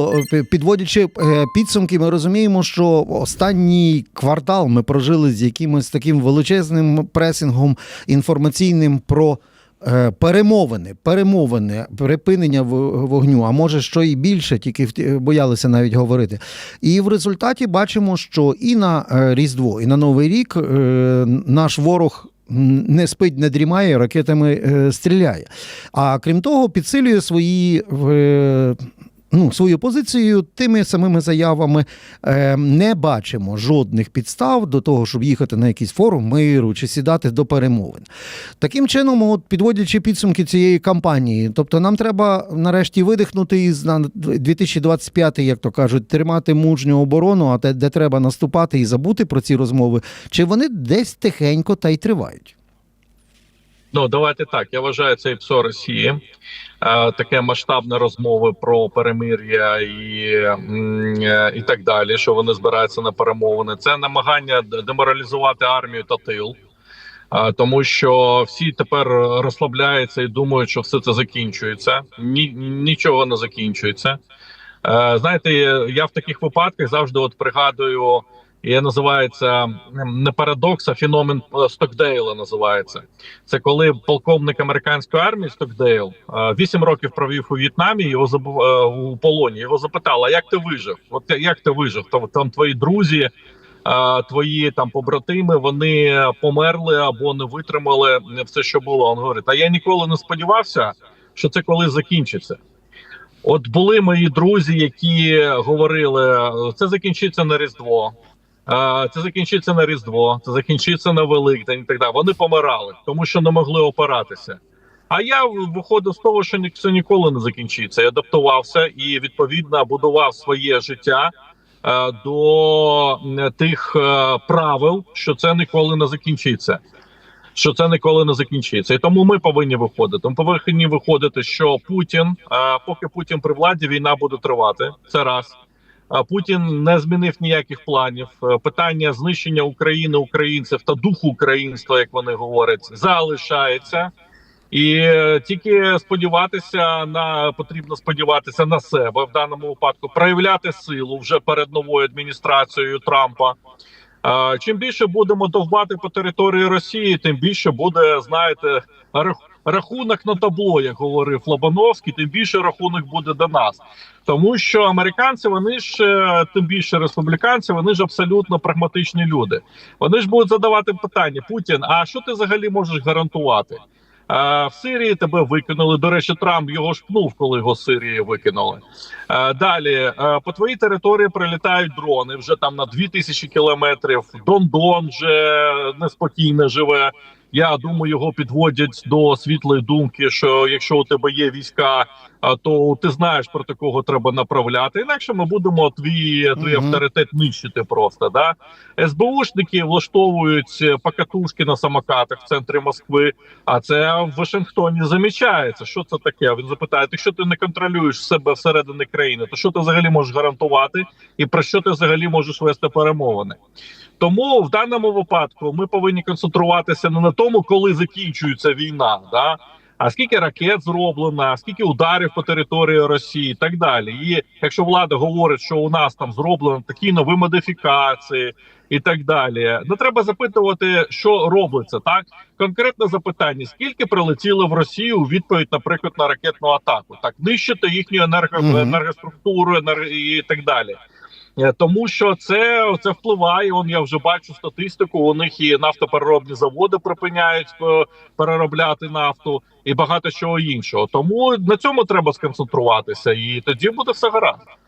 Пі- Підводячи е, підсумки, ми розуміємо, що останній квартал ми прожили з якимось таким величезним пресингом інформаційним про е, перемовини, перемовини, припинення вогню, а може що і більше, тільки боялися навіть говорити. І в результаті бачимо, що і на е, Різдво, і на Новий рік наш ворог. Не спить, не дрімає, ракетами стріляє. А крім того, підсилює свої ну, свою позицію тими самими заявами е, не бачимо жодних підстав до того, щоб їхати на якийсь форум миру чи сідати до перемовин. Таким чином, от підводячи підсумки цієї кампанії, тобто нам треба нарешті видихнути із на 2025, як то кажуть, тримати мужню оборону, а те, де треба наступати і забути про ці розмови, чи вони десь тихенько та й тривають. Ну давайте так. Я вважаю це і ПСО Росії. Е, таке масштабне розмови про перемир'я і, е, і так далі. Що вони збираються на перемовини. Це намагання деморалізувати армію та тил. Е, Тому що всі тепер розслабляються і думають, що все це закінчується. Ні, нічого не закінчується. Знаєте, я в таких випадках завжди от пригадую, і називається не парадокс, а феномен е, Стокдейла. Називається це коли полковник американської армії Стокдейл е, вісім років провів у В'єтнамі. Його забу- е, у полоні. Його запитали: як ти вижив? От як ти вижив? Там, там твої друзі, твої там побратими, вони померли або не витримали все, що було. Він говорить: а я ніколи не сподівався, що це колись закінчиться. От були мої друзі, які говорили: це закінчиться на Різдво. Це закінчиться на Різдво, це закінчиться на Великдень і так далі. Вони помирали, тому що не могли опиратися. А я виходив з того, що це ніколи не закінчиться. Я адаптувався і відповідно будував своє життя е, до тих е, правил, що це ніколи не закінчиться. Що це ніколи не закінчиться, і тому ми повинні виходити. Ми повинні виходити, що Путін, е, поки Путін при владі, війна буде тривати. Це раз. Путін не змінив ніяких планів. Е, Питання знищення України, українців та духу українства, як вони говорять, залишається. І е, тільки сподіватися на потрібно сподіватися на себе в даному випадку, проявляти силу вже перед новою адміністрацією Трампа. Чим більше будемо довбати по території Росії, тим більше буде, знаєте, рахунок на табло, як говорив Лобановський, тим більше рахунок буде до нас. Тому що американці, вони ж е, тим більше республіканці, вони ж абсолютно прагматичні люди. Вони ж будуть задавати питання: Путін, а що ти взагалі можеш гарантувати? В Сирії тебе викинули. До речі, Трамп його ж пнув, коли його з Сирії викинули. Далі по твоїй території прилітають дрони вже там на 2000 кілометрів. Дондон вже неспокійно живе. Я думаю, його підводять до світлої думки, що якщо у тебе є війська, то ти знаєш про такого треба направляти. Інакше ми будемо твій, твій авторитет нищити просто. Да? СБУшники влаштовують е, покатушки на самокатах в центрі Москви. А це в Вашингтоні замічається. Що це таке? Він запитає: ти що ти не контролюєш себе всередині країни? То що ти взагалі можеш гарантувати, і про що ти взагалі можеш вести перемовини? Тому в даному випадку ми повинні концентруватися не на тому, коли закінчується війна, да а скільки ракет зроблено, скільки ударів по території Росії, і так далі. І якщо влада говорить, що у нас там зроблено такі нові модифікації і так далі, не треба запитувати, що робиться так. Конкретне запитання: скільки прилетіло в Росію у відповідь, наприклад, на ракетну атаку, так нищити їхню енерго, енергоструктуру енер... і так далі. Е, Тому що це, це впливає. Он я вже бачу статистику. У них і нафтопереробні заводи припиняють е, переробляти нафту і багато чого іншого. Тому на цьому треба сконцентруватися, і тоді буде все гаразд.